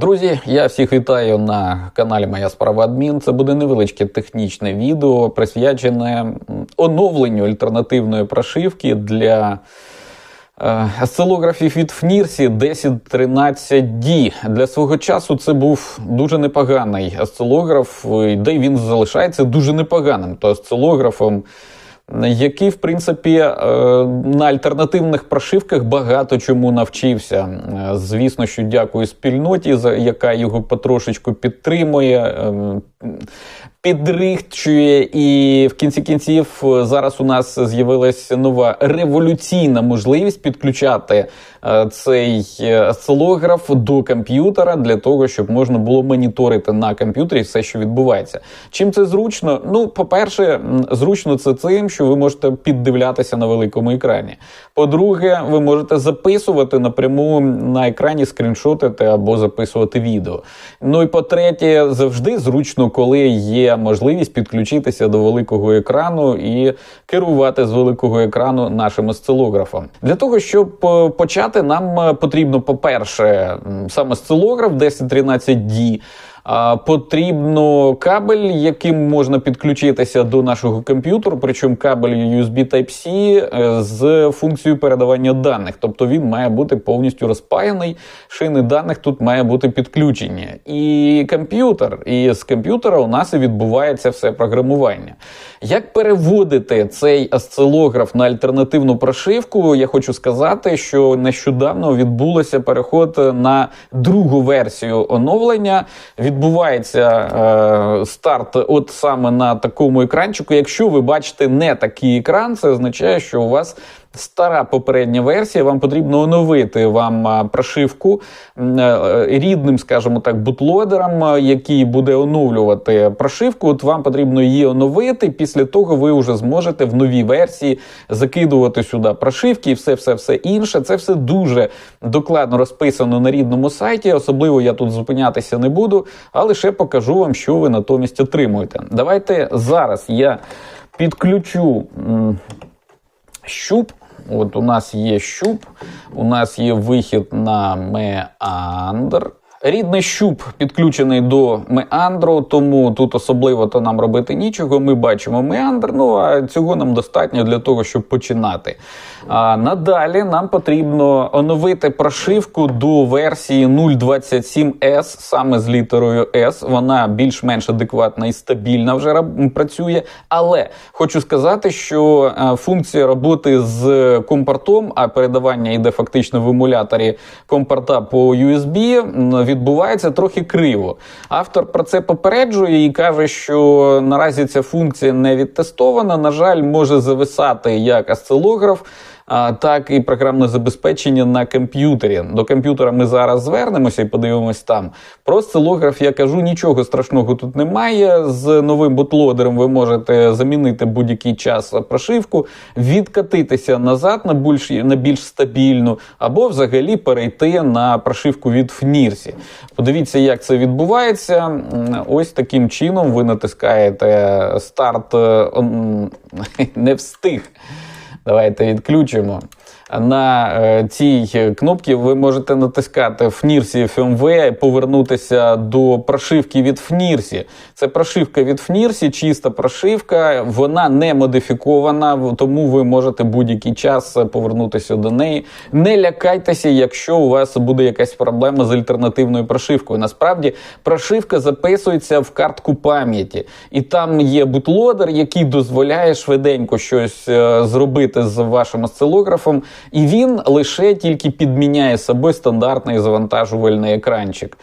Друзі, я всіх вітаю на каналі Моя справа адмін. Це буде невеличке технічне відео, присвячене оновленню альтернативної прошивки для е, осцилографів від FNIRSI 1013D. Для свого часу це був дуже непоганий осцилограф, е, де він залишається дуже непоганим. То осцилографом який, в принципі, е, на альтернативних прошивках багато чому навчився. Е, Звісно, що дякую спільноті, яка його потрошечку підтримує, ем, підрихчує, і в кінці кінців е, зараз у нас з'явилася нова революційна можливість підключати е, цей е, осцилограф до комп'ютера для того, щоб можна було моніторити на комп'ютері все, що відбувається. Чим це зручно? Ну, по-перше, зручно це тим, що ви можете піддивлятися на великому екрані. По-друге, ви можете записувати напряму на екрані, скріншотити або записувати відео. Ну і по-третє, завжди зручно, коли є можливість підключитися до великого екрану і керувати з великого екрану нашим осцилографом. Для того, щоб е, почати, нам е, потрібно, по-перше, сам осцилограф 1013D. Потрібно кабель, яким можна підключитися до нашого комп'ютеру, причому кабель USB Type-C е, з функцією передавання даних. Тобто він має бути повністю розпаяний, шини даних тут має бути підключені. І комп'ютер, і з комп'ютера у нас і відбувається все програмування. Як переводити цей осцилограф на альтернативну прошивку, я хочу сказати, що нещодавно відбулося переход на другу версію оновлення. Відбувається е, старт от саме на такому екранчику. Якщо ви бачите не такий екран, це означає, що у вас стара попередня версія. Вам потрібно оновити вам прошивку е, рідним, скажімо так, бутлодером, який буде оновлювати прошивку. От вам потрібно її оновити. Після того ви вже зможете в новій версії закидувати сюди прошивки і все, все, все інше. Це все дуже докладно розписано на рідному сайті. Особливо я тут зупинятися не буду, а лише покажу вам, що ви натомість отримуєте. Давайте зараз я підключу. щуп. От у нас є щуп, у нас є вихід на меандр. Рідний щуп підключений до меандру, тому тут особливо то нам робити нічого. Ми бачимо меандр, ну а цього нам достатньо для того, щоб починати. А надалі нам потрібно оновити прошивку до версії 0.27S, саме з літерою S. Вона більш-менш адекватна і стабільна вже працює. Але хочу сказати, що е, функція роботи з компортом, а передавання йде фактично в емуляторі компорта по USB, відбувається трохи криво. Автор про це попереджує і каже, що наразі ця функція не відтестована. На жаль, може зависати як осцилограф. Так і програмне забезпечення на комп'ютері. До комп'ютера ми зараз звернемося і подивимось там. Про осцилограф я кажу, нічого страшного тут немає. З новим бутлодером ви можете замінити будь-який час прошивку, відкатитися назад на більш, на більш стабільну, або взагалі перейти на прошивку від FNIRSI. Подивіться, як це відбувається. Ось таким чином ви натискаєте старт, е, не встиг. Давайте відключимо. На е, цій кнопці ви можете натискати FNIRSI і повернутися до прошивки від FNIRSI. Це прошивка від FNIRSI, чиста прошивка, вона не модифікована, тому ви можете будь-який час повернутися до неї. Не лякайтеся, якщо у вас буде якась проблема з альтернативною прошивкою. Насправді прошивка записується в картку пам'яті, і там є бутлодер, який дозволяє швиденько щось е, зробити з вашим осцилографом, і він лише тільки підміняє собою стандартний завантажувальний екранчик.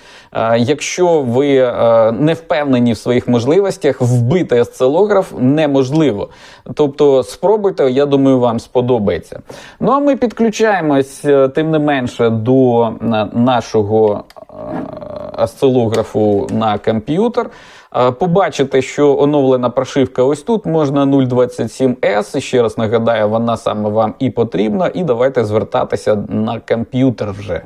Якщо ви е, не впевнені в своїх можливостях, вбити осцилограф неможливо. Тобто спробуйте, я думаю, вам сподобається. Ну а ми підключаємось, е, тим не менше, до е, нашого осцилографу на комп'ютер. Е, Побачите, що оновлена прошивка ось тут можна 027S. Ще раз нагадаю, вона саме вам і потрібна. І давайте звертатися на комп'ютер вже.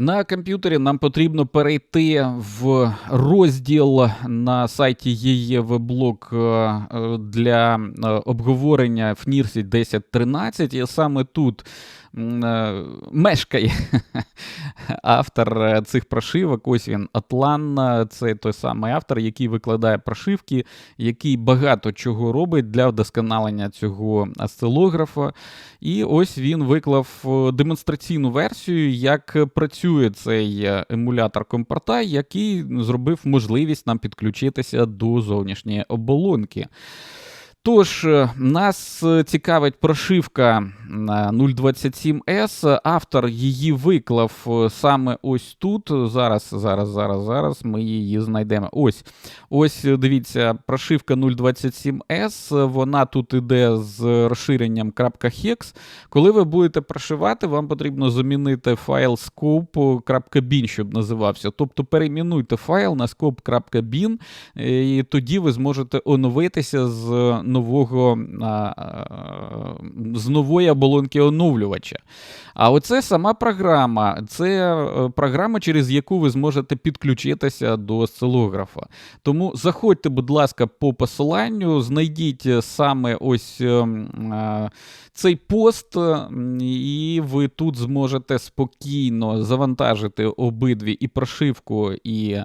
На комп'ютері нам потрібно перейти в розділ на сайті її веблог для е, обговорення FNIRSI 1013. І саме тут е, мешкає автор е, цих прошивок. Ось він Атлан, це той самий автор, який викладає прошивки, який багато чого робить для вдосконалення цього осцилографа. І ось він виклав демонстраційну версію, як працює цей емулятор компорта, який зробив можливість нам підключитися до зовнішньої оболонки. Тож, е, нас е, цікавить прошивка 027S. Автор її виклав е, саме ось тут. Зараз, зараз, зараз, зараз ми її знайдемо. Ось ось дивіться, прошивка 027S. Вона тут іде з розширенням .hex. Коли ви будете прошивати, вам потрібно замінити файл scope.bin, щоб називався. Тобто перейменуйте файл на scope.bin, і тоді ви зможете оновитися з нового з нової оболонки оновлювача. А оце сама програма. Це е, програма, через яку ви зможете підключитися до осцилографа. Тому заходьте, будь ласка, по посиланню, знайдіть саме ось ем, цей пост, і ви тут зможете спокійно завантажити обидві і прошивку, і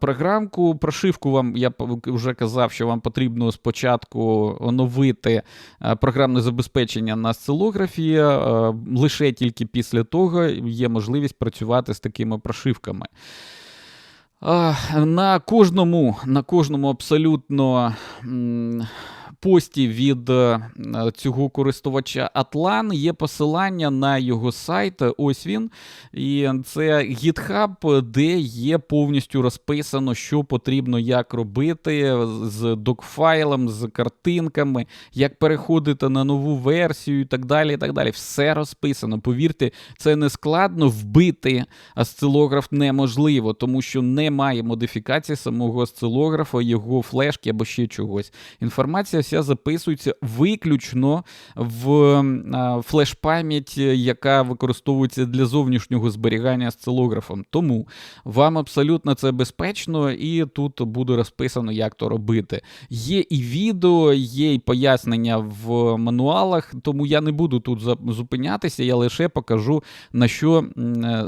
програмку. Прошивку вам я вже казав, що вам потрібно спочатку оновити е, програмне забезпечення на сцилографі. Е, лише тільки після того є можливість працювати з такими прошивками. Е, на кожному, на кожному абсолютно пості від е, цього користувача Атлан є посилання на його сайт. Ось він. І це GitHub, де є повністю розписано, що потрібно як робити з докфайлом, з картинками, як переходити на нову версію і так далі. і так далі. Все розписано. Повірте, це не складно вбити осцилограф неможливо, тому що немає модифікації самого осцилографа, його флешки або ще чогось. Інформація вся записується виключно в флеш-пам'ять, яка використовується для зовнішнього зберігання з целографом. Тому вам абсолютно це безпечно, і тут буде розписано, як то робити. Є і відео, є і пояснення в мануалах, тому я не буду тут зупинятися, я лише покажу, на що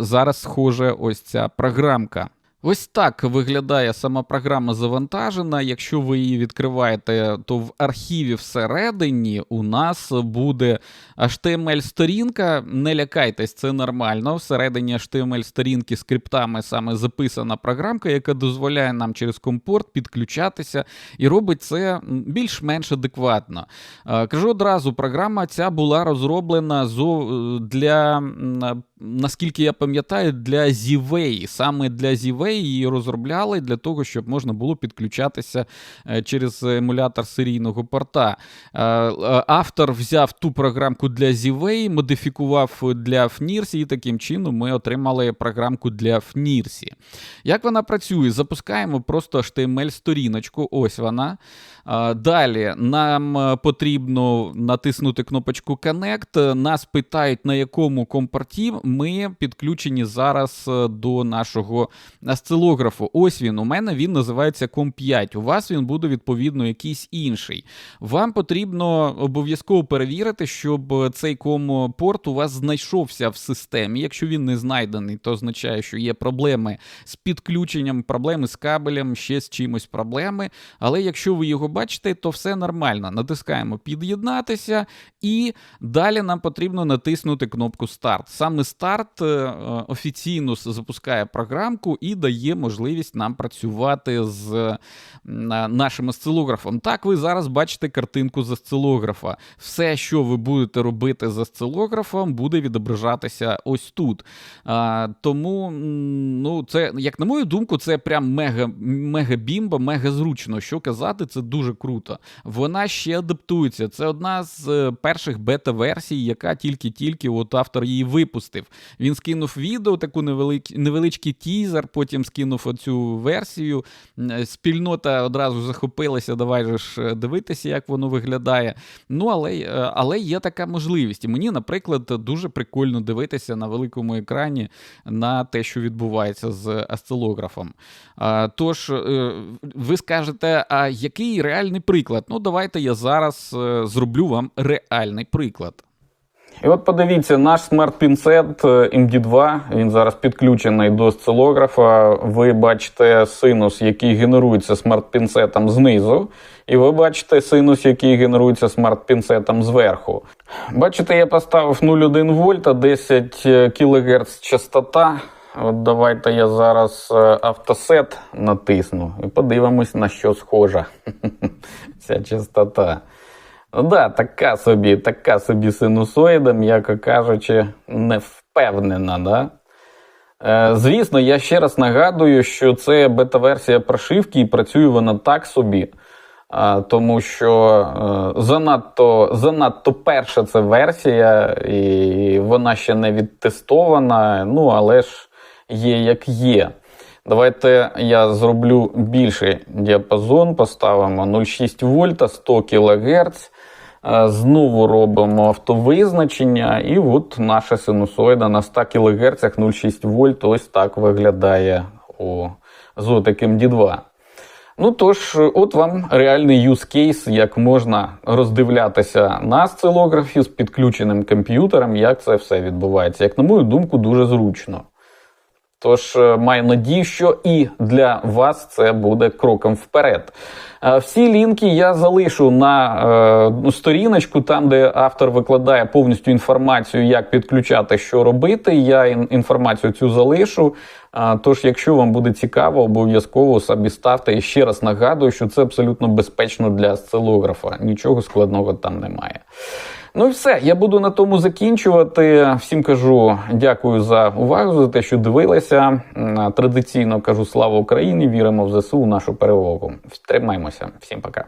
зараз схоже ось ця програмка. Ось так виглядає сама програма завантажена. Якщо ви її відкриваєте, то в архіві всередині у нас буде HTML-сторінка. Не лякайтесь, це нормально. Всередині HTML-сторінки скриптами саме записана програмка, яка дозволяє нам через компорт підключатися і робить це більш-менш адекватно. Кажу одразу, програма ця була розроблена для наскільки я пам'ятаю, для ZWay. Саме для ZWay її розробляли для того, щоб можна було підключатися е, через емулятор серійного порта. Е, е, автор взяв ту програмку для ZWay, модифікував для FNIRSI, і таким чином ми отримали програмку для FNIRSI. Як вона працює? Запускаємо просто HTML-сторіночку. Ось вона. Далі нам потрібно натиснути кнопочку Connect. Нас питають, на якому компорті ми підключені зараз е, до нашого осцилографу. Ось він. У мене він називається COM5. У вас він буде відповідно якийсь інший. Вам потрібно обов'язково перевірити, щоб цей COM-порт у вас знайшовся в системі. Якщо він не знайдений, то означає, що є проблеми з підключенням, проблеми з кабелем, ще з чимось проблеми. Але якщо ви його бачите, то все нормально. Натискаємо під'єднатися, і далі нам потрібно натиснути кнопку Старт. Саме старт е, офіційно запускає програмку і дає можливість нам працювати з е, нашим осцилографом. Так, ви зараз бачите картинку з осцилографа. Все, що ви будете робити з осцилографом, буде відображатися ось тут. Тому, ну, це, як на мою думку, це прям мега мега бімба, мега зручно. Що казати, це дуже круто. Вона ще адаптується. Це одна з е, перших бета-версій, яка тільки-тільки от автор її випустив. Він скинув відео, таку невелик, невеличкий тізер, потім скинув оцю версію. Е, спільнота одразу захопилася, давай же ж е, дивитися, як воно виглядає. Ну, але але є така можливість. І мені, наприклад, дуже прикольно дивитися на великому екрані на те, що відбувається з осцилографом. Тож, ви скажете, а який реальний приклад? Ну, давайте я зараз зроблю вам реальний приклад. І от подивіться, наш смарт-пінцет е, MD2, він зараз підключений до осцилографа. Ви бачите синус, який генерується смарт-пінцетом знизу, і ви бачите синус, який генерується смарт-пінцетом зверху. Бачите, я поставив 0,1 вольта, 10 кГц частота. От давайте я зараз е, автосет натисну і подивимось, на що схожа ця частота. Ну да, така собі, така собі синусоїда, м'яко кажучи, не впевнена, да? Е, звісно, я ще раз нагадую, що це бета-версія прошивки, і працює вона так собі. Тому що е, занадто, занадто перша це версія, і вона ще не відтестована, ну але ж є як є. Давайте я зроблю більший діапазон, поставимо 0,6 вольта, 100 кГц. Знову робимо автовизначення, і от наша синусоїда на 100 кГц 0,6 вольт ось так виглядає у, з таким D2. Ну тож, от вам реальний use case, як можна роздивлятися на осцилографі з підключеним комп'ютером, як це все відбувається. Як на мою думку, дуже зручно. Тож е, маю надію, що і для вас це буде кроком вперед. Е, Всі лінки я залишу на е, сторіночку, там де автор викладає повністю інформацію, як підключати, що робити. Я інформацію цю залишу. Тож, якщо вам буде цікаво, обов'язково собі ставте. І ще раз нагадую, що це абсолютно безпечно для осцилографа. Нічого складного там немає. Ну і все, я буду на тому закінчувати. Всім кажу дякую за увагу, за те, що дивилися. Традиційно кажу слава Україні! Віримо в ЗСУ, нашу перемогу. Тримаймося. Всім пока.